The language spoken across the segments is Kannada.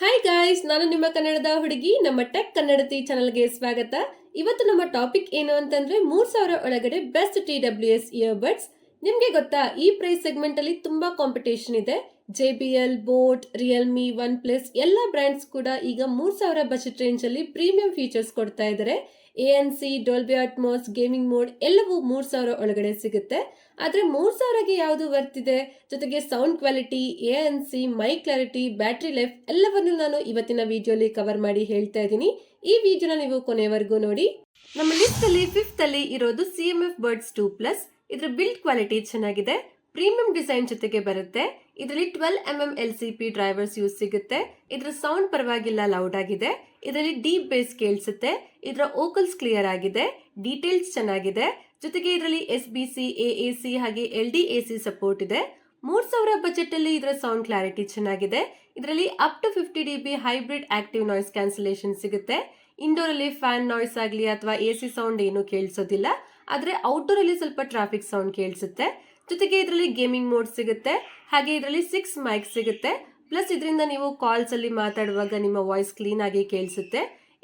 ಹಾಯ್ ಗಾಯ್ಸ್ ನಾನು ನಿಮ್ಮ ಕನ್ನಡದ ಹುಡುಗಿ, ನಮ್ಮ ಟೆಕ್ ಕನ್ನಡತಿ ಚಾನಲ್ಗೆ ಸ್ವಾಗತ. ಇವತ್ತು ನಮ್ಮ ಟಾಪಿಕ್ ಏನು ಅಂತಂದ್ರೆ ಮೂರ್ ಸಾವಿರ ಒಳಗಡೆ best T W S earbuds ನಿಮ್ಗೆ ಗೊತ್ತಾ, ಈ ಪ್ರೈಸ್ ಸೆಗ್ಮೆಂಟ್ ಅಲ್ಲಿ ತುಂಬಾ ಕಾಂಪಿಟೇಷನ್ ಇದೆ. J B L boAt Realme one plus ಎಲ್ಲ ಬ್ರ್ಯಾಂಡ್ಸ್ ಕೂಡ ಈಗ ಮೂರ್ ಸಾವಿರ ಬಜೆಟ್ ರೇಂಜ್ ಅಲ್ಲಿ ಪ್ರೀಮಿಯಂ ಫೀಚರ್ಸ್ ಕೊಡ್ತಾ ಇದ್ದಾರೆ A N C Dolby Atmos gaming mode ಎಲ್ಲವೂ ಮೂರ್ ಸಾವಿರ ಒಳಗಡೆ ಸಿಗುತ್ತೆ. ಆದ್ರೆ ಮೂರು ಸಾವಿರಗೆ ಯಾವುದು ಬರ್ತಿದೆ ಜೊತೆಗೆ sound quality A N C mic clarity battery life ಎಲ್ಲವನ್ನು ನಾನು ಇವತ್ತಿನ ವಿಡಿಯೋಲಿ ಕವರ್ ಮಾಡಿ ಹೇಳ್ತಾ ಇದ್ದೀನಿ. ಈ ವಿಡಿಯೋನ ನೀವು ಕೊನೆವರೆಗೂ ನೋಡಿ. ನಮ್ಮ ಲಿಸ್ಟ್ ಅಲ್ಲಿ ಫಿಫ್ತ್ ಅಲ್ಲಿ ಇರೋದು C M F buds two plus ಇದ್ರ ಬಿಲ್ಡ್ ಕ್ವಾಲಿಟಿ ಚೆನ್ನಾಗಿದೆ. ಪ್ರೀಮಿಯಂ ಡಿಸೈನ್ ಜೊತೆಗೆ ಬರುತ್ತೆ. ಇದರಲ್ಲಿ twelve M M L C P drivers use ಸಿಗುತ್ತೆ. ಇದ್ರ ಸೌಂಡ್ ಪರವಾಗಿಲ್ಲ ಲೌಡ್ ಆಗಿದೆ. ಇದರಲ್ಲಿ ಡೀಪ್ ಬೇಸ್ ಕೇಳಿಸುತ್ತೆ. ಇದರ ಓಕಲ್ಸ್ ಕ್ಲಿಯರ್ ಆಗಿದೆ. ಡೀಟೇಲ್ಸ್ ಚೆನ್ನಾಗಿದೆ. ಜೊತೆಗೆ ಇದರಲ್ಲಿ S B C, A A C ಹಾಗೆ L D A C support ಇದೆ. ಮೂರ್ ಸಾವಿರ ಬಜೆಟ್ ಅಲ್ಲಿ ಇದರ ಸೌಂಡ್ ಕ್ಲಾರಿಟಿ ಚೆನ್ನಾಗಿದೆ. ಇದರಲ್ಲಿ up to fifty D B hybrid active noise cancellation ಸಿಗುತ್ತೆ. ಇಂಡೋರ್ ಅಲ್ಲಿ ಫ್ಯಾನ್ ನಾಯ್ಸ್ ಆಗಲಿ ಅಥವಾ ಎ ಸಿ ಸೌಂಡ್ ಏನು ಕೇಳಿಸೋದಿಲ್ಲ. ಆದ್ರೆ ಔಟ್ಡೋರ್ ಅಲ್ಲಿ ಸ್ವಲ್ಪ ಟ್ರಾಫಿಕ್ ಸೌಂಡ್ ಕೇಳಿಸುತ್ತೆ. ಜೊತೆಗೆ ಇದರಲ್ಲಿ ಗೇಮಿಂಗ್ ಮೋಡ್ ಸಿಗುತ್ತೆ. ಹಾಗೆ ಇದರಲ್ಲಿ ಸಿಕ್ಸ್ ಮೈಕ್ ಸಿಗುತ್ತೆ. ಪ್ಲಸ್ ಇದರಿಂದ ನೀವು ಕಾಲ್ಸ್ ಅಲ್ಲಿ ಮಾತಾಡುವಾಗ ನಿಮ್ಮ ವಾಯ್ಸ್ ಕ್ಲೀನ್ ಆಗಿ ಕೇಳಿಸುತ್ತೆ.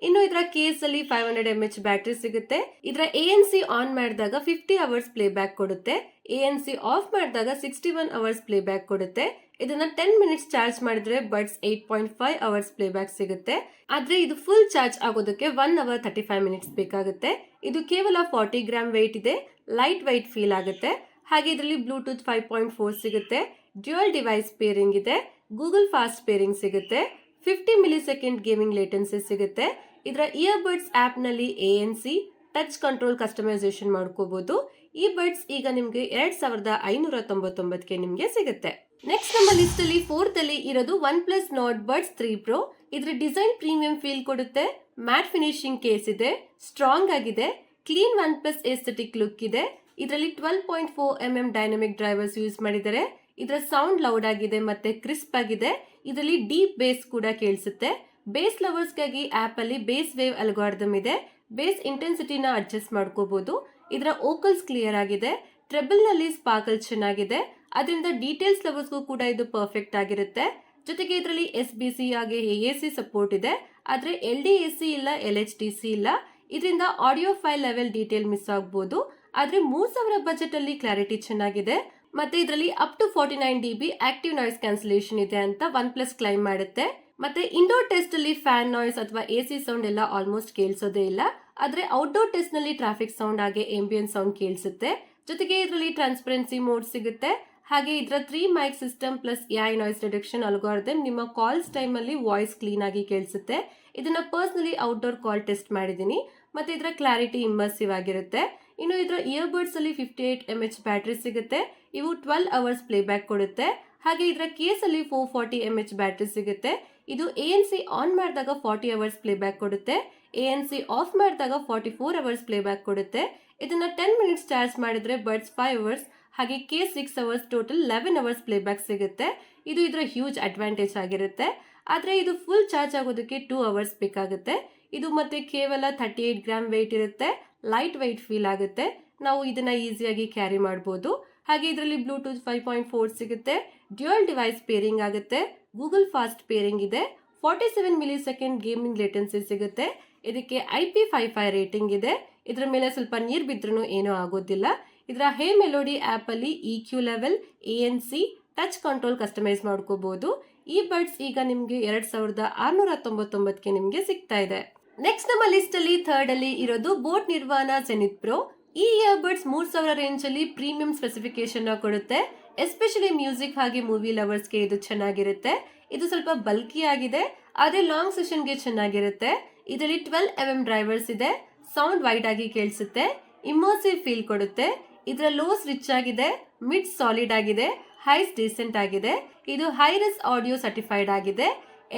ಇನ್ನು ಇದರ ಕೇಸ್ ಅಲ್ಲಿ five hundred M H battery ಸಿಗುತ್ತೆ. ಇದರ ಎ ಎನ್ ಸಿ ಆನ್ ಮಾಡಿದಾಗ ಫಿಫ್ಟಿ ಅವರ್ಸ್ ಪ್ಲೇ ಬ್ಯಾಕ್ ಕೊಡುತ್ತೆ. ಎ ಎನ್ ಸಿ ಆಫ್ ಮಾಡಿದಾಗ sixty one hours play back ಕೊಡುತ್ತೆ. ಇದನ್ನ ಟೆನ್ ಮಿನಿಟ್ಸ್ ಚಾರ್ಜ್ ಮಾಡಿದ್ರೆ buds eight point five hours play back ಸಿಗುತ್ತೆ. ಆದ್ರೆ ಇದು ಫುಲ್ ಚಾರ್ಜ್ ಆಗೋದಕ್ಕೆ one hour thirty five minutes ಬೇಕಾಗುತ್ತೆ. ಇದು ಕೇವಲ ಫಾರ್ಟಿ ಗ್ರಾಮ್ ವೆಯ್ಟ್ ಇದೆ. ಲೈಟ್ ವೈಟ್ ಫೀಲ್ ಆಗುತ್ತೆ. ಹಾಗೆ ಇದರಲ್ಲಿ ಬ್ಲೂಟೂತ್ ಫೈವ್ ಪಾಯಿಂಟ್ ಫೋರ್ ಸಿಗುತ್ತೆ. ಡ್ಯುಯಲ್ ಡಿವೈಸ್ ಪೇರಿಂಗ್ ಇದೆ. ಗೂಗಲ್ ಫಾಸ್ಟ್ ಪೇರಿಂಗ್ ಸಿಗುತ್ತೆ. Fifty milli second gaming latency ಸಿಗುತ್ತೆ. ಇದರ ಇಯರ್ಬಡ್ಸ್ ಆ್ಯಪ್ನಲ್ಲಿ A N C touch control customisation ಮಾಡ್ಕೋಬಹುದು ಈ ಬಡ್ಸ್ ಈಗ ನಿಮಗೆ ಎರಡ್ ಸಾವಿರದ ಐನೂರ ತೊಂಬತ್ತೊಂಬತ್ತಕ್ಕೆ ನಿಮಗೆ ಸಿಗುತ್ತೆ. ನೆಕ್ಸ್ಟ್ ನಮ್ಮ ಲಿಸ್ಟ್ ಅಲ್ಲಿ ಫೋರ್ತ್ ಅಲ್ಲಿ ಇರೋದು one plus Nord buds three pro ಇದ್ರ ಡಿಸೈನ್ ಪ್ರೀಮಿಯಂ ಫೀಲ್ ಕೊಡುತ್ತೆ. ಮ್ಯಾಟ್ ಫಿನಿಶಿಂಗ್ ಕೇಸ್ ಇದೆ. ಸ್ಟ್ರಾಂಗ್ ಆಗಿದೆ. Clean one plus aesthetic look ಇದೆ. ಇದರಲ್ಲಿ twelve point four M M dynamic drivers use ಮಾಡಿದ್ದಾರೆ. ಇದರ ಸೌಂಡ್ ಲೌಡ್ ಆಗಿದೆ ಮತ್ತೆ ಕ್ರಿಸ್ಪ್ ಆಗಿದೆ. ಇದರಲ್ಲಿ ಡೀಪ್ ಬೇಸ್ ಕೂಡ ಕೇಳಿಸುತ್ತೆ. ಬೇಸ್ ಲವರ್ಸ್ಗಾಗಿ ಆಪ್ ಅಲ್ಲಿ ಬೇಸ್ ವೇವ್ ಅಲ್ಗಾರ್ದಮ್ ಇದೆ. ಬೇಸ್ ಇಂಟೆನ್ಸಿಟಿನ ಅಡ್ಜಸ್ಟ್ ಮಾಡ್ಕೋಬಹುದು ಇದರ ಓಕಲ್ಸ್ ಕ್ಲಿಯರ್ ಆಗಿದೆ. ಟ್ರೆಬಲ್ನಲ್ಲಿ ಸ್ಪಾರ್ಕಲ್ ಚೆನ್ನಾಗಿದೆ. ಅದರಿಂದ ಡೀಟೇಲ್ಸ್ ಲವರ್ಸ್ಗೂ ಕೂಡ ಇದು ಪರ್ಫೆಕ್ಟ್ ಆಗಿರುತ್ತೆ. ಜೊತೆಗೆ ಇದರಲ್ಲಿ ಎಸ್ ಬಿ ಸಿ ಹಾಗೆ ಎ ಸಿ ಸಪೋರ್ಟ್ ಇದೆ. ಆದರೆ ಎಲ್ ಡಿ ಎ ಸಿ ಇಲ್ಲ ಎಲ್ ಎಚ್ ಡಿ ಸಿ ಇಲ್ಲ. ಇದರಿಂದ audio file level detail miss ಆಗ್ಬೋದು. ಆದ್ರೆ ಮೂರ್ ಸಾವಿರ ಬಜೆಟ್ ಅಲ್ಲಿ ಕ್ಲಾರಿಟಿ ಚೆನ್ನಾಗಿದೆ. ಮತ್ತೆ ಇದರಲ್ಲಿ up to forty nine D B active noise cancellation ಇದೆ ಅಂತ ಒನ್ ಪ್ಲಸ್ ಕ್ಲೈಮ್ ಮಾಡುತ್ತೆ. ಮತ್ತೆ ಇಂಡೋರ್ ಟೆಸ್ಟ್ ಅಲ್ಲಿ ಫ್ಯಾನ್ ನಾಯ್ಸ್ ಅಥವಾ ಎ ಸಿ ಸೌಂಡ್ ಎಲ್ಲ ಆಲ್ಮೋಸ್ಟ್ ಕೇಳಿಸೋದೇ ಇಲ್ಲ. ಆದ್ರೆ ಔಟ್ಡೋರ್ ಟೆಸ್ಟ್ನಲ್ಲಿ ಟ್ರಾಫಿಕ್ ಸೌಂಡ್ ಹಾಗೆ ಎಂಬಿಯನ್ ಸೌಂಡ್ ಕೇಳಿಸುತ್ತೆ. ಜೊತೆಗೆ ಇದರಲ್ಲಿ ಟ್ರಾನ್ಸ್ಪರೆನ್ಸಿ ಮೋಡ್ ಸಿಗುತ್ತೆ. ಹಾಗೆ ಇದರ three mic system plus A I noise reduction algorithm ನಿಮ್ಮ ಕಾಲ್ಸ್ ಟೈಮ್ ಅಲ್ಲಿ ವಾಯ್ಸ್ ಕ್ಲೀನ್ ಆಗಿ ಕೇಳಿಸುತ್ತೆ. ಇದನ್ನ ಪರ್ಸ್ನಲಿ ಔಟ್ಡೋರ್ ಕಾಲ್ ಟೆಸ್ಟ್ ಮಾಡಿದ್ದೀನಿ. ಮತ್ತೆ ಇದರ ಕ್ಲಾರಿಟಿ ಇಮ್ಮರ್ಸಿವ್ ಆಗಿರುತ್ತೆ. ಇನ್ನು ಇದರ ಇಯರ್ಬಡ್ಸ್ ಅಲ್ಲಿ fifty eight M H battery ಸಿಗುತ್ತೆ. ಇವು ಟ್ವೆಲ್ ಅವರ್ಸ್ ಪ್ಲೇ ಬ್ಯಾಕ್ ಕೊಡುತ್ತೆ. ಹಾಗೆ ಇದರ ಕೇಸಲ್ಲಿ four forty M H battery ಸಿಗುತ್ತೆ. ಇದು ಎ ಎನ್ ಸಿ ಆನ್ ಮಾಡಿದಾಗ ಫಾರ್ಟಿ ಅವರ್ಸ್ ಪ್ಲೇ ಬ್ಯಾಕ್ ಕೊಡುತ್ತೆ. ಎ ಎನ್ ಸಿ ಆಫ್ ಮಾಡಿದಾಗ forty four hours play back ಕೊಡುತ್ತೆ. ಇದನ್ನ ಟೆನ್ ಮಿನಿಟ್ಸ್ ಚಾರ್ಜ್ ಮಾಡಿದ್ರೆ ಬಡ್ಸ್ ಫೈವ್ ಅವರ್ಸ್ ಹಾಗೆ K six hours total eleven hours play back ಸಿಗುತ್ತೆ. ಇದು ಇದರ ಹ್ಯೂಜ್ ಅಡ್ವಾಂಟೇಜ್ ಆಗಿರುತ್ತೆ. ಆದರೆ ಇದು ಫುಲ್ ಚಾರ್ಜ್ ಆಗೋದಕ್ಕೆ ಟೂ ಅವರ್ಸ್ ಬೇಕಾಗುತ್ತೆ. ಇದು ಮತ್ತೆ ಕೇವಲ ಥರ್ಟಿ ಏಟ್ ಗ್ರಾಮ್ ವೆಯ್ಟ್ ಇರುತ್ತೆ ಲೈಟ್ ವೆಯ್ಟ್ ಫೀಲ್ ಆಗುತ್ತೆ. ನಾವು ಇದನ್ನ ಈಸಿಯಾಗಿ ಕ್ಯಾರಿ ಮಾಡ್ಬೋದು. ಹಾಗೆ ಇದರಲ್ಲಿ ಬ್ಲೂಟೂತ್ ಫೈವ್ ಪಾಯಿಂಟ್ ಫೋರ್ ಸಿಗುತ್ತೆ ಡ್ಯುಯಲ್ ಡಿವೈಸ್ ಪೇರಿಂಗ್ ಆಗುತ್ತೆ ಗೂಗಲ್ ಫಾಸ್ಟ್ ಪೇರಿಂಗ್ ಇದೆ forty seven milli second gaming latency ಸಿಗುತ್ತೆ. ಇದಕ್ಕೆ I P five five rating ಇದೆ. ಇದರ ಮೇಲೆ ಸ್ವಲ್ಪ ನೀರು ಬಿದ್ರೂ ಏನೂ ಆಗೋದಿಲ್ಲ. ಇದರ ಹೇ ಮೆಲೋಡಿ ಆ್ಯಪಲ್ಲಿ E Q level A N C touch control customise ಮಾಡ್ಕೋಬಹುದು ಈ ಬಡ್ಸ್ ಈಗ ನಿಮಗೆ ಎರಡ್ ಸಾವಿರದ ಆರ್ನೂರ ತೊಂಬತ್ತೊಂಬತ್ತಕ್ಕೆ ನಿಮಗೆ ಸಿಗ್ತಾ ಇದೆ. ನೆಕ್ಸ್ಟ್ ನಮ್ಮ ಲಿಸ್ಟ್ ಅಲ್ಲಿ ಥರ್ಡ್ ಅಲ್ಲಿ ಇರೋದು ಬೋಟ್ ನಿರ್ವಾಣ ಜೆನಿತ್ ಪ್ರೋ ಈ ಇಯರ್ಬಡ್ಸ್ ಮೂರ್ ಸಾವಿರ ರೇಂಜ್ ಅಲ್ಲಿ ಪ್ರೀಮಿಯಂ ಸ್ಪೆಸಿಫಿಕೇಶನ್ ಕೊಡುತ್ತೆ. ಎಸ್ಪೆಷಲಿ ಮ್ಯೂಸಿಕ್ ಹಾಗೆ ಮೂವಿ ಲವರ್ಸ್ಗೆ ಇದು ಚೆನ್ನಾಗಿರುತ್ತೆ. ಇದು ಸ್ವಲ್ಪ ಬಲ್ಕಿ ಆಗಿದೆ. ಆದ್ರೆ ಲಾಂಗ್ ಸೆಷನ್ಗೆ ಚೆನ್ನಾಗಿರುತ್ತೆ. ಇದರಲ್ಲಿ ಟ್ವೆಲ್ ಎಂ ಎಂ ಡ್ರೈವರ್ಸ್ ಇದೆ. ಸೌಂಡ್ ವೈಡ್ ಆಗಿ ಕೇಳಿಸುತ್ತೆ. ಇಮೋಸಿವ್ ಫೀಲ್ ಕೊಡುತ್ತೆ. ಇದರ ಲೋಸ್ ರಿಚ್ ಆಗಿದೆ. ಮಿಡ್ ಸಾಲಿಡ್ ಆಗಿದೆ. ಹೈಸ್ ಡೀಸೆಂಟ್ ಆಗಿದೆ. ಇದು ಹೈರಸ್ ಆಡಿಯೋ ಸರ್ಟಿಫೈಡ್ ಆಗಿದೆ.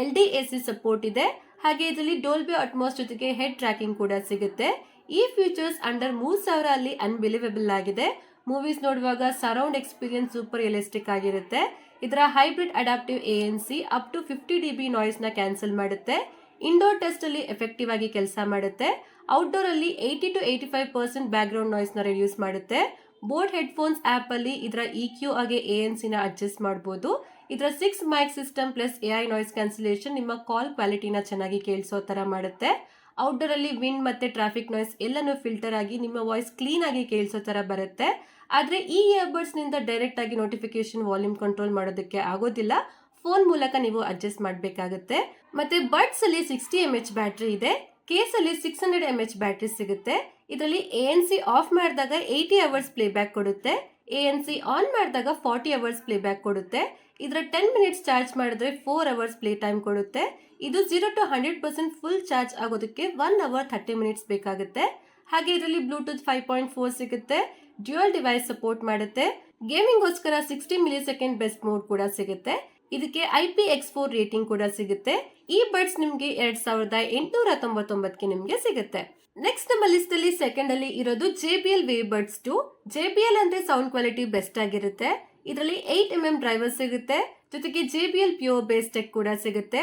L D A C support ಇದೆ. ಹಾಗೆ ಇದರಲ್ಲಿ ಡೋಲ್ಬಿ ಅಟ್ಮೋಸ್ ಜೊತೆಗೆ ಹೆಡ್ ಟ್ರ್ಯಾಕಿಂಗ್ ಕೂಡ ಸಿಗುತ್ತೆ. ಈ ಫೀಚರ್ಸ್ ಅಂಡರ್ ಮೂರು ಸಾವಿರ ಅಲ್ಲಿ ಅನ್ಬಿಲಿವೆಬಲ್ ಆಗಿದೆ. ಮೂವೀಸ್ ನೋಡುವಾಗ ಸರೌಂಡ್ ಎಕ್ಸ್ಪೀರಿಯನ್ಸ್ ಸೂಪರ್ ರಿಯಲಿಸ್ಟಿಕ್ ಆಗಿರುತ್ತೆ. ಇದರ hybrid adaptive A N C up to fifty D B ನಾಯ್ಸ್ನ cancel ಮಾಡುತ್ತೆ. ಇಂಡೋರ್ ಟೆಸ್ಟ್ ಅಲ್ಲಿ ಎಫೆಕ್ಟಿವ್ ಆಗಿ ಕೆಲಸ ಮಾಡುತ್ತೆ. ಔಟ್ಡೋರ್ ಅಲ್ಲಿ eighty to eighty five percent background ನಾಯ್ಸ್ನ reduce ಮಾಡುತ್ತೆ. ಬೋಟ್ ಹೆಡ್ಫೋನ್ಸ್ ಆಪ್ ಅಲ್ಲಿ ಇದರ ಇ ಕ್ಯೂ ಹಾಗೆ ಎ ಎನ್ ಸಿನ ಅಡ್ಜಸ್ಟ್ ಮಾಡಬಹುದು ಇದರ six mic system plus A I noise cancellation ನಿಮ್ಮ ಕಾಲ್ ಕ್ವಾಲಿಟಿನ ಚೆನ್ನಾಗಿ ಕೇಳಿಸೋ ಥರ ಮಾಡುತ್ತೆ. ಔಟ್ಡೋರಲ್ಲಿ ವಿಂಡ್ ಮತ್ತೆ ಟ್ರಾಫಿಕ್ ನಾಯ್ಸ್ ಎಲ್ಲನೂ ಫಿಲ್ಟರ್ ಆಗಿ ನಿಮ್ಮ ವಾಯ್ಸ್ ಕ್ಲೀನ್ ಆಗಿ ಕೇಳಿಸೋ ಥರ ಬರುತ್ತೆ. ಆದರೆ ಈ ಇಯರ್ಬಡ್ಸ್ನಿಂದ ಡೈರೆಕ್ಟ್ ಆಗಿ ನೋಟಿಫಿಕೇಶನ್ ವಾಲ್ಯೂಮ್ ಕಂಟ್ರೋಲ್ ಮಾಡೋದಕ್ಕೆ ಆಗೋದಿಲ್ಲ. ಫೋನ್ ಮೂಲಕ ನೀವು ಅಡ್ಜಸ್ಟ್ ಮಾಡಬೇಕಾಗುತ್ತೆ. ಮತ್ತೆ ಬಡ್ಸ್ ಅಲ್ಲಿ ಸಿಕ್ಸ್ಟಿ ಎಂ ಎಚ್ ಬ್ಯಾಟ್ರಿ ಇದೆ. ಕೇಸಲ್ಲಿ six hundred M H battery ಸಿಗುತ್ತೆ. ಇದರಲ್ಲಿ ಎ ಎನ್ ಸಿ ಆಫ್ ಮಾಡಿದಾಗ ಏಯ್ಟಿ ಅವರ್ಸ್ ಪ್ಲೇ ಬ್ಯಾಕ್ ಕೊಡುತ್ತೆ. ಎ ಎನ್ ಸಿ ಆನ್ ಮಾಡಿದಾಗ ಫಾರ್ಟಿ ಅವರ್ಸ್ ಪ್ಲೇ ಬ್ಯಾಕ್ ಕೊಡುತ್ತೆ. ಇದರ ಟೆನ್ ಮಿನಿಟ್ಸ್ ಚಾರ್ಜ್ ಮಾಡಿದ್ರೆ ಫೋರ್ ಅವರ್ಸ್ ಪ್ಲೇ ಟೈಮ್ ಕೊಡುತ್ತೆ. ಇದು zero to hundred percent full charge ಆಗೋದಕ್ಕೆ ಒನ್ ಅವರ್ ಥರ್ಟಿ ಮಿನಿಟ್ಸ್ ಬೇಕಾಗುತ್ತೆ. ಹಾಗೆ ಇದರಲ್ಲಿ ಬ್ಲೂಟೂತ್ ಫೈವ್ ಪಾಯಿಂಟ್ ಫೋರ್ ಸಿಗುತ್ತೆ. ಡ್ಯೂಯಲ್ ಡಿವೈಸ್ ಸಪೋರ್ಟ್ ಮಾಡುತ್ತೆ. ಗೇಮಿಂಗ್ಗೋಸ್ಕರ sixty millisecond best mode ಕೂಡ ಸಿಗುತ್ತೆ. ಇದಕ್ಕೆ I P X four rating ಕೂಡ ಸಿಗುತ್ತೆ. ಈ ಬಡ್ಸ್ ನಿಮಗೆ ಎರಡ್ ಸಾವಿರದ ಎಂಟುನೂರ ತೊಂಬತ್ತೊಂಬತ್ತಕ್ಕೆ ನಿಮಗೆ ಸಿಗುತ್ತೆ. ನೆಕ್ಸ್ಟ್ ನಮ್ಮ ಲಿಸ್ಟ್ ಅಲ್ಲಿ ಸೆಕೆಂಡ್ ಅಲ್ಲಿ ಇರೋದು J B L wave buds two J B L ಅಂದ್ರೆ ಸೌಂಡ್ ಕ್ವಾಲಿಟಿ ಬೆಸ್ಟ್ ಆಗಿರುತ್ತೆ. ಇದರಲ್ಲಿ ಏಯ್ಟ್ ಎಂ ಎಂ ಡ್ರೈವರ್ ಸಿಗುತ್ತೆ. ಜೊತೆಗೆ J B L pure bass tech ಕೂಡ ಸಿಗುತ್ತೆ.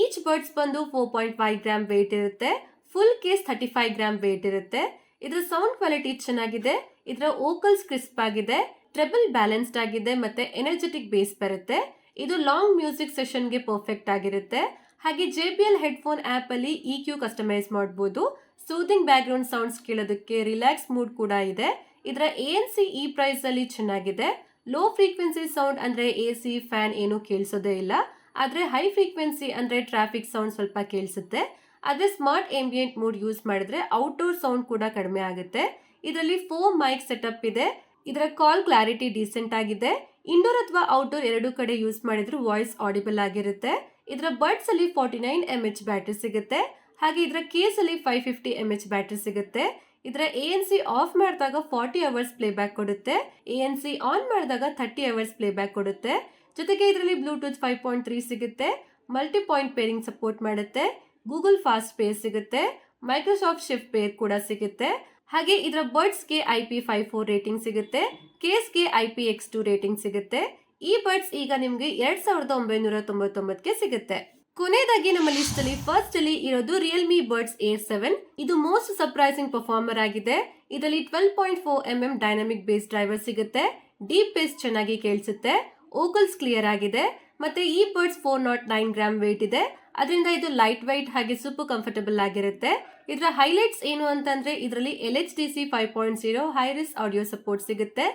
ಈಚ್ ಬರ್ಡ್ಸ್ ಬಂದು four point five gram weight ಇರುತ್ತೆ. Full case thirty five gram weight ಇರುತ್ತೆ. ಇದರ ಸೌಂಡ್ ಕ್ವಾಲಿಟಿ ಚೆನ್ನಾಗಿದೆ. ಇದರ ವೋಕಲ್ಸ್ ಕ್ರಿಸ್ಪ್ ಆಗಿದೆ. ಟ್ರೆಬಲ್ ಬ್ಯಾಲೆನ್ಸ್ಡ್ ಆಗಿದೆ ಮತ್ತೆ ಎನರ್ಜೆಟಿಕ್ ಬೇಸ್ ಬರುತ್ತೆ. ಇದು ಲಾಂಗ್ ಮ್ಯೂಸಿಕ್ ಸೆಷನ್ಗೆ ಪರ್ಫೆಕ್ಟ್ ಆಗಿರುತ್ತೆ. ಹಾಗೆ ಜೆ ಬಿ ಎಲ್ ಹೆಡ್ಫೋನ್ ಆ್ಯಪಲ್ಲಿ ಇ ಕ್ಯೂ ಕಸ್ಟಮೈಸ್ ಮಾಡ್ಬೋದು. ಸೂದಿಂಗ್ ಬ್ಯಾಕ್ಗ್ರೌಂಡ್ ಸೌಂಡ್ಸ್ ಕೇಳೋದಕ್ಕೆ ರಿಲ್ಯಾಕ್ಸ್ ಮೂಡ್ ಕೂಡ ಇದೆ. ಇದರ ಎ ಎನ್ ಸಿ ಈ ಪ್ರೈಸ್ ಅಲ್ಲಿ ಚೆನ್ನಾಗಿದೆ. ಲೋ ಫ್ರೀಕ್ವೆನ್ಸಿ ಸೌಂಡ್ ಅಂದ್ರೆ ಎ ಸಿ ಫ್ಯಾನ್ ಏನೂ ಕೇಳಿಸೋದೇ ಇಲ್ಲ. ಆದ್ರೆ ಹೈ ಫ್ರೀಕ್ವೆನ್ಸಿ ಅಂದ್ರೆ ಟ್ರಾಫಿಕ್ ಸೌಂಡ್ ಸ್ವಲ್ಪ ಕೇಳಿಸುತ್ತೆ. ಅದೇ ಸ್ಮಾರ್ಟ್ ಎಂಬಿಯೆಂಟ್ ಮೂಡ್ ಯೂಸ್ ಮಾಡಿದ್ರೆ ಔಟ್ಡೋರ್ ಸೌಂಡ್ ಕೂಡ ಕಡಿಮೆ ಆಗುತ್ತೆ. ಇದರಲ್ಲಿ ಫೋರ್ ಮೈಕ್ ಸೆಟಪ್ ಇದೆ. ಇದರ ಕಾಲ್ ಕ್ಲಾರಿಟಿ ಡೀಸೆಂಟ್ ಆಗಿದೆ. ಇಂಡೋರ್ ಅಥವಾ ಔಟ್ಡೋರ್ ಎರಡೂ ಕಡೆ ಯೂಸ್ ಮಾಡಿದ್ರು ವಾಯ್ಸ್ ಆಡಿಬಲ್ ಆಗಿರುತ್ತೆ. ಇದರ ಬರ್ಡ್ಸ್ ಅಲ್ಲಿ forty nine M H battery ಸಿಗುತ್ತೆ. ಹಾಗೆ ಇದರ ಕೇಸಲ್ಲಿ five fifty M H battery ಸಿಗುತ್ತೆ. ಇದರ ಎ ಎನ್ ಸಿ ಆಫ್ ಮಾಡಿದಾಗ ಫಾರ್ಟಿ ಅವರ್ಸ್ ಪ್ಲೇ ಬ್ಯಾಕ್ ಕೊಡುತ್ತೆ. ಎ ಎನ್ ಸಿ ಆನ್ ಮಾಡಿದಾಗ ಥರ್ಟಿ ಅವರ್ಸ್ ಪ್ಲೇ ಬ್ಯಾಕ್ ಕೊಡುತ್ತೆ. ಜೊತೆಗೆ ಇದರಲ್ಲಿ ಬ್ಲೂಟೂತ್ ಫೈವ್ ಪಾಯಿಂಟ್ ತ್ರೀ ಸಿಗುತ್ತೆ. ಮಲ್ಟಿ ಪಾಯಿಂಟ್ ಪೇರಿಂಗ್ ಸಪೋರ್ಟ್ ಮಾಡುತ್ತೆ. ಗೂಗಲ್ ಫಾಸ್ಟ್ ಪೇರ್ ಸಿಗುತ್ತೆ. ಮೈಕ್ರೋಸಾಫ್ಟ್ ಶಿಫ್ಟ್ ಪೇರ್ ಕೂಡ ಸಿಗುತ್ತೆ. ಹಾಗೆ ಇದರ ಬರ್ಡ್ಸ್ಗೆ I P five four rating ಸಿಗುತ್ತೆ. ಕೇಸ್ಗೆ I P X two rating ಸಿಗುತ್ತೆ. ಈ ಬರ್ಡ್ಸ್ ಈಗ ನಿಮಗೆ ಎರಡ್ ಸಾವಿರದ ಒಂಬೈನೂರ ತೊಂಬತ್ತೊಂಬತ್ತಕ್ಕೆ ಸಿಗುತ್ತೆ. ಕೊನೆಯದಾಗಿ ನಮ್ಮ ಲಿಸ್ಟ್ ಅಲ್ಲಿ ಫಸ್ಟ್ ಅಲ್ಲಿ ಇರೋದು ರಿಯಲ್ಮಿ ಬರ್ಡ್ಸ್ ಎ ಸೆವೆನ್ ಇದು ಮೋಸ್ಟ್ ಸರ್ಪ್ರೈಸಿಂಗ್ ಪರ್ಫಾರ್ಮರ್ ಆಗಿದೆ. ಇದರಲ್ಲಿ twelve point four M M dynamic bass driver ಸಿಗುತ್ತೆ. ಡೀಪ್ ಬೇಸ್ ಚೆನ್ನಾಗಿ ಕೇಳಿಸುತ್ತೆ. ಓಕಲ್ಸ್ ಕ್ಲಿಯರ್ ಆಗಿದೆ. ಮತ್ತೆ ಈ buds four nought nine gram weight ಇದೆ. ಅದರಿಂದ ಇದು ಲೈಟ್ ವೈಟ್ ಹಾಗೆ ಸೂಪರ್ ಕಂಫರ್ಟಬಲ್ ಆಗಿರುತ್ತೆ. ಇದರ ಹೈಲೈಟ್ಸ್ ಏನು ಅಂತಂದ್ರೆ ಇದರಲ್ಲಿ L H D C five point zero hi-res audio support ಸಿಗುತ್ತೆ.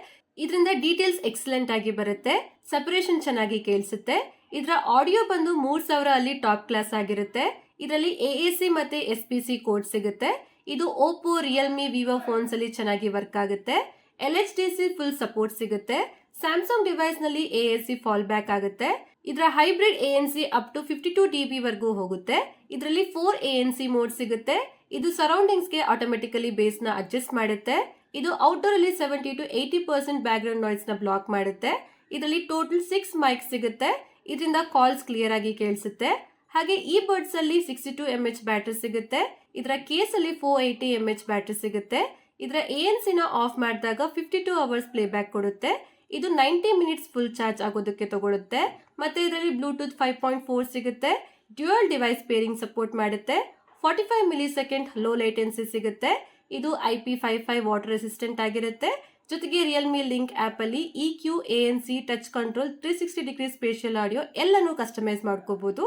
ಇದರಿಂದ ಡೀಟೇಲ್ಸ್ ಎಕ್ಸಲೆಂಟ್ ಆಗಿ ಬರುತ್ತೆ. ಸಪರೇಷನ್ ಚೆನ್ನಾಗಿ ಕೇಳಿಸುತ್ತೆ. ಇದರ ಆಡಿಯೋ ಬಂದು ಮೂರ್ ಸಾವಿರ ಅಲ್ಲಿ ಟಾಪ್ ಕ್ಲಾಸ್ ಆಗಿರುತ್ತೆ. ಇದರಲ್ಲಿ ಎ ಎ ಸಿ ಮತ್ತೆ ಎಸ್ ಪಿ ಸಿ ಕೋಡ್ ಸಿಗುತ್ತೆ. ಇದು ಓಪೋ ರಿಯಲ್ಮಿ ವಿವೋ ಫೋನ್ಸ್ ಅಲ್ಲಿ ಚೆನ್ನಾಗಿ ವರ್ಕ್ ಆಗುತ್ತೆ. L H D C full support ಸಿಗುತ್ತೆ. ಸ್ಯಾಮ್ಸಂಗ್ ಡಿವೈಸ್ನಲ್ಲಿ A S C fallback ಆಗುತ್ತೆ. ಇದರ hybrid A N C up to fifty two D B ವರ್ಗೂ ಹೋಗುತ್ತೆ. ಇದರಲ್ಲಿ four A N C mode ಸಿಗುತ್ತೆ. ಇದು ಸರೌಂಡಿಂಗ್ಸ್ಗೆ ಆಟೋಮೆಟಿಕಲಿ ಬೇಸ್ನ ಅಡ್ಜಸ್ಟ್ ಮಾಡುತ್ತೆ. ಇದು ಔಟ್ಡೋರ್ ಅಲ್ಲಿ ಸೆವೆಂಟಿ ಟು ಏಯ್ಟಿ ಪರ್ಸೆಂಟ್ ಬ್ಯಾಕ್ಗ್ರೌಂಡ್ನ ಬ್ಲಾಕ್ ಮಾಡುತ್ತೆ. ಇದರಲ್ಲಿ ಟೋಟಲ್ ಸಿಕ್ಸ್ ಮೈಕ್ ಸಿಗುತ್ತೆ. ಇದರಿಂದ ಕಾಲ್ಸ್ ಕ್ಲಿಯರ್ ಆಗಿ ಕೇಳಿಸುತ್ತೆ. ಹಾಗೆ ಈ ಬರ್ಡ್ಸ್ ಅಲ್ಲಿ sixty two M H battery ಸಿಗುತ್ತೆ. ಇದರ ಕೇಸ್ ಅಲ್ಲಿ four eighty M H battery ಸಿಗುತ್ತೆ. ಇದರ ಎ ಎನ್ ಸಿನ ಆಫ್ ಮಾಡಿದಾಗ fifty two hours play back ಕೊಡುತ್ತೆ. ಇದು ನೈಂಟಿ ಮಿನಿಟ್ಸ್ ಫುಲ್ ಚಾರ್ಜ್ ಆಗೋದಕ್ಕೆ ತಗೊಳುತ್ತೆ. ಮತ್ತೆ ಇದರಲ್ಲಿ ಬ್ಲೂಟೂತ್ ಫೈವ್ ಪಾಯಿಂಟ್ ಫೋರ್ ಸಿಗುತ್ತೆ. ಡ್ಯೂಯಲ್ ಡಿವೈಸ್ ಪೇರಿಂಗ್ ಸಪೋರ್ಟ್ ಮಾಡುತ್ತೆ. Forty five millisecond low latency ಸಿಗುತ್ತೆ. ಇದು I P five five water resistant ಆಗಿರುತ್ತೆ. ಜೊತೆಗೆ ರಿಯಲ್ಮಿ ಲಿಂಕ್ ಆ್ಯಪಲ್ಲಿ E Q A N C touch control three sixty degree spatial audio ಎಲ್ಲನೂ ಕಸ್ಟಮೈಸ್ ಮಾಡ್ಕೋಬಹುದು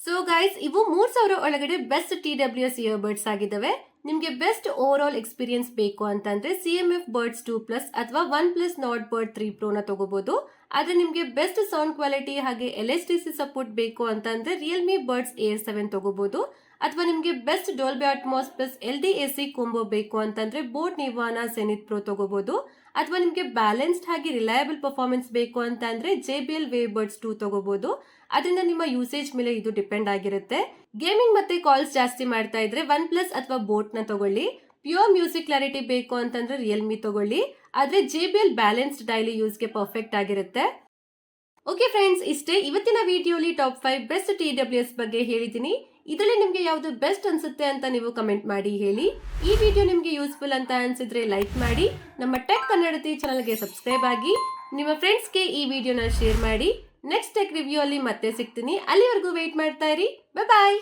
ಸೊ ಗೈಸ್ ಇವು ಮೂರು ಸಾವಿರ ಒಳಗಡೆ best T W S earbuds ಆಗಿದ್ದಾವೆ ನಿಮಗೆ ಬೆಸ್ಟ್ ಓವರ್ ಆಲ್ ಎಕ್ಸ್ಪೀರಿಯನ್ಸ್ ಬೇಕು ಅಂತಂದ್ರೆ C M F buds two plus ಅಥವಾ one plus Nord bird three ಪ್ರೋನ ತಗೋಬಹುದು ಆದ್ರೆ ನಿಮಗೆ ಬೆಸ್ಟ್ ಸೌಂಡ್ ಕ್ವಾಲಿಟಿ ಹಾಗೆ L S T C support ಬೇಕು ಅಂತಂದರೆ ರಿಯಲ್ಮಿ ಬರ್ಡ್ಸ್ ಏರ್ ಸೆವೆನ್ ತಗೋಬಹುದು ಅಥವಾ ನಿಮಗೆ best Dolby Atmos plus L D A C combo ಬೇಕು ಅಂತಂದ್ರೆ ಬೋಟ್ ನಿವಾನ ಸೆನಿತ್ ಪ್ರೋ ತಗೋಬಹುದು ಅಥವಾ ನಿಮಗೆ ಬ್ಯಾಲೆನ್ಸ್ಡ್ ಹಾಗೆ ರಿಲಯಬಲ್ ಪರ್ಫಾರ್ಮೆನ್ಸ್ ಬೇಕು ಅಂತ ಅಂದ್ರೆ J B L wave buds two ತಗೋಬಹುದು ಅದರಿಂದ ನಿಮ್ಮ ಯೂಸೇಜ್ ಮೇಲೆ ಇದು ಡಿಪೆಂಡ್ ಆಗಿರುತ್ತೆ. ಗೇಮಿಂಗ್ ಮತ್ತೆ ಕಾಲ್ಸ್ ಜಾಸ್ತಿ ಮಾಡ್ತಾ ಇದ್ರೆ ಒನ್ ಪ್ಲಸ್ ಅಥವಾ ಬೋಟ್ನ ತಗೊಳ್ಳಿ. ಪ್ಯೂರ್ ಮ್ಯೂಸಿಕ್ ಕ್ಲಾರಿಟಿ ಬೇಕು ಅಂತಂದ್ರೆ ರಿಯಲ್ಮಿ ತಗೊಳ್ಳಿ. ಆದ್ರೆ J B L balanced daily ಯೂಸ್ಗೆ perfect ಆಗಿರುತ್ತೆ. ಓಕೆ ಫ್ರೆಂಡ್ಸ್ ಇಷ್ಟೇ ಇವತ್ತಿನ ವಿಡಿಯೋಲಿ top five best T W S ಬಗ್ಗೆ ಹೇಳಿದ್ದೀನಿ. ಇದರಲ್ಲಿ ನಿಮಗೆ ಯಾವುದು ಬೆಸ್ಟ್ ಅನಿಸುತ್ತೆ ಅಂತ ನೀವು ಕಮೆಂಟ್ ಮಾಡಿ, ಹೇಳಿ. ಈ ವಿಡಿಯೋ ನಿಮಗೆ ಯೂಸ್ಫುಲ್ ಅಂತ ಅನ್ಸಿದ್ರೆ ಲೈಕ್ ಮಾಡಿ. ನಮ್ಮ ಟೆಕ್ ಕನ್ನಡತಿ ಚಾನಲ್ಗೆ ಸಬ್ಸ್ಕ್ರೈಬ್ ಆಗಿ. ನಿಮ್ಮ ಫ್ರೆಂಡ್ಸ್ಗೆ ಈ ವಿಡಿಯೋನ ಶೇರ್ ಮಾಡಿ. ನೆಕ್ಸ್ಟ್ ಟೆಕ್ ರಿವ್ಯೂ ಅಲ್ಲಿ ಮತ್ತೆ ಸಿಗ್ತೀನಿ. ಅಲ್ಲಿವರೆಗೂ ವೆಯ್ಟ್ ಮಾಡ್ತಾ ಇರಿ. ಬಾಯ್